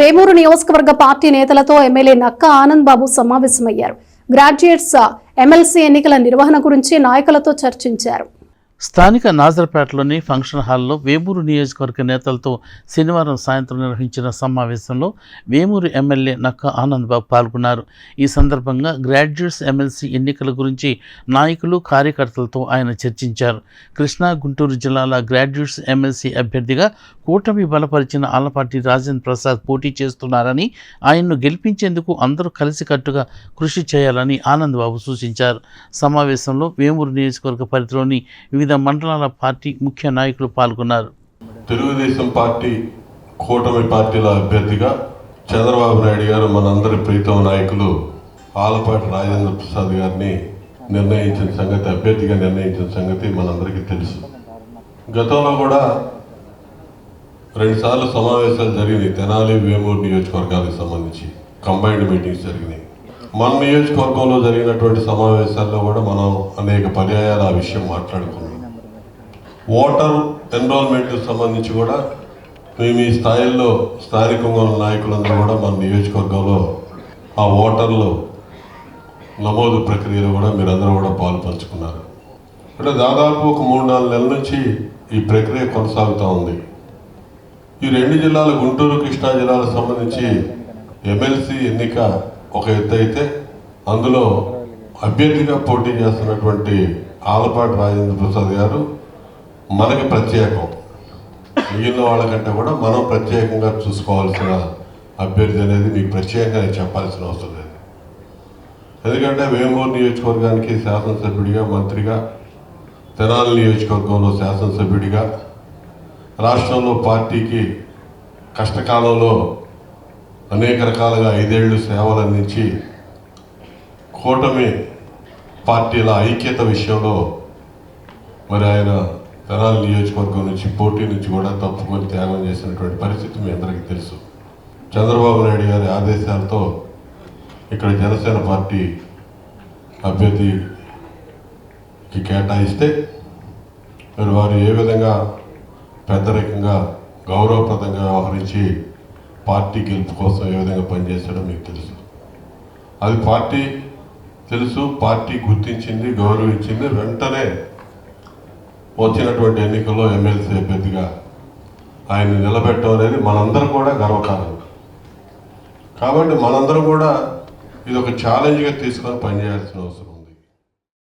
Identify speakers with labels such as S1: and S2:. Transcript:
S1: వేమూరు నియోజకవర్గ పార్టీ నేతలతో ఎమ్మెల్యే నక్క ఆనంద్ బాబు సమావేశమయ్యారు. గ్రాడ్యుయేట్స్ ఎమ్మెల్సీ ఎన్నికల నిర్వహణ గురించి నాయకులతో చర్చించారు.
S2: స్థానిక నాజర్పేటలోని ఫంక్షన్ హాల్లో వేమూరు నియోజకవర్గ నేతలతో శనివారం సాయంత్రం నిర్వహించిన సమావేశంలో వేమూరు ఎమ్మెల్యే నక్క ఆనందబాబు పాల్గొన్నారు. ఈ సందర్భంగా గ్రాడ్యుయేట్స్ ఎమ్మెల్సీ ఎన్నికల గురించి నాయకులు కార్యకర్తలతో ఆయన చర్చించారు. కృష్ణా గుంటూరు జిల్లాల గ్రాడ్యుయేట్స్ ఎమ్మెల్సీ అభ్యర్థిగా కూటమి బలపరిచిన ఆలపాటి రాజేంద్ర ప్రసాద్ పోటీ చేస్తున్నారని ఆయన్ను గెలిపించేందుకు అందరూ కలిసికట్టుగా కృషి చేయాలని ఆనందబాబు సూచించారు. సమావేశంలో వేమూరు నియోజకవర్గ పరిధిలోని వివిధ మండలాల పార్టీ ముఖ్య నాయకులు పాల్గొన్నారు.
S3: తెలుగుదేశం పార్టీ కూటమి పార్టీల అభ్యర్థిగా చంద్రబాబు నాయుడు గారు మనందరి ప్రీతం నాయకులు ఆలపాటి రాజేంద్ర ప్రసాద్ గారిని నిర్ణయించిన సంగతి అభ్యర్థిగా నిర్ణయించిన సంగతి మనందరికీ తెలుసు. గతంలో కూడా రెండుసార్లు సమావేశాలు జరిగినాయి. తెనాలి వేమూరు నియోజకవర్గాలకు సంబంధించి కంబైన్డ్ మీటింగ్స్ జరిగినాయి. మన నియోజకవర్గంలో జరిగినటువంటి సమావేశాల్లో కూడా మనం అనేక పర్యాయాలు ఆ విషయం మాట్లాడుకున్నాం. ఓటర్ ఎన్రోల్మెంట్ సంబంధించి కూడా మేము ఈ స్థాయిల్లో స్థానికంగా ఉన్న నాయకులందరూ కూడా మన నియోజకవర్గంలో ఆ ఓటర్లు నమోదు ప్రక్రియలో కూడా మీరందరూ కూడా పాలు పంచుకున్నారు అంటే దాదాపు ఒక మూడు నాలుగు నెలల నుంచి ఈ ప్రక్రియ కొనసాగుతూ ఉంది. ఈ రెండు జిల్లాలు గుంటూరు కృష్ణా జిల్లాలకు సంబంధించి ఎమ్మెల్సీ ఎన్నిక ఒక ఎత్తు అయితే అందులో అభ్యర్థిగా పోటీ చేస్తున్నటువంటి ఆలపాటి రాజేంద్ర ప్రసాద్ గారు మనకి ప్రత్యేకం. మిగిలిన వాళ్ళకంటే కూడా మనం ప్రత్యేకంగా చూసుకోవాల్సిన అభ్యర్థి అనేది మీకు ప్రత్యేకంగా చెప్పాల్సిన అవసరం లేదు. ఎందుకంటే వేమూరు నియోజకవర్గానికి శాసనసభ్యుడిగా మంత్రిగా తెనాలి నియోజకవర్గంలో శాసనసభ్యుడిగా రాష్ట్రంలో పార్టీకి కష్టకాలంలో అనేక రకాలుగా ఐదేళ్ళు సేవలు అందించి కూటమి పార్టీల ఐక్యత విషయంలో మరి ఆయన కరాల నియోజకవర్గం నుంచి పోటీ నుంచి కూడా తప్పుకొని త్యాగం చేసినటువంటి పరిస్థితి మీ అందరికీ తెలుసు. చంద్రబాబు నాయుడు గారి ఆదేశాలతో ఇక్కడ జనసేన పార్టీ అభ్యర్థికి కేటాయిస్తే మరి వారు ఏ విధంగా పెద్దరికంగా గౌరవప్రదంగా వ్యవహరించి పార్టీ గెలుపు కోసం ఏ విధంగా పనిచేశాడో మీకు తెలుసు. అది పార్టీ తెలుసు పార్టీ గుర్తించింది గౌరవించింది వెంటనే వచ్చినటువంటి ఎన్నికల్లో ఎమ్మెల్సీ అభ్యర్థిగా ఆయన్ని నిలబెట్టడం అనేది మనందరం కూడా గర్వకారణం. కాబట్టి మనందరం కూడా ఇది ఒక ఛాలెంజ్గా తీసుకొని పనిచేయాల్సిన అవసరం.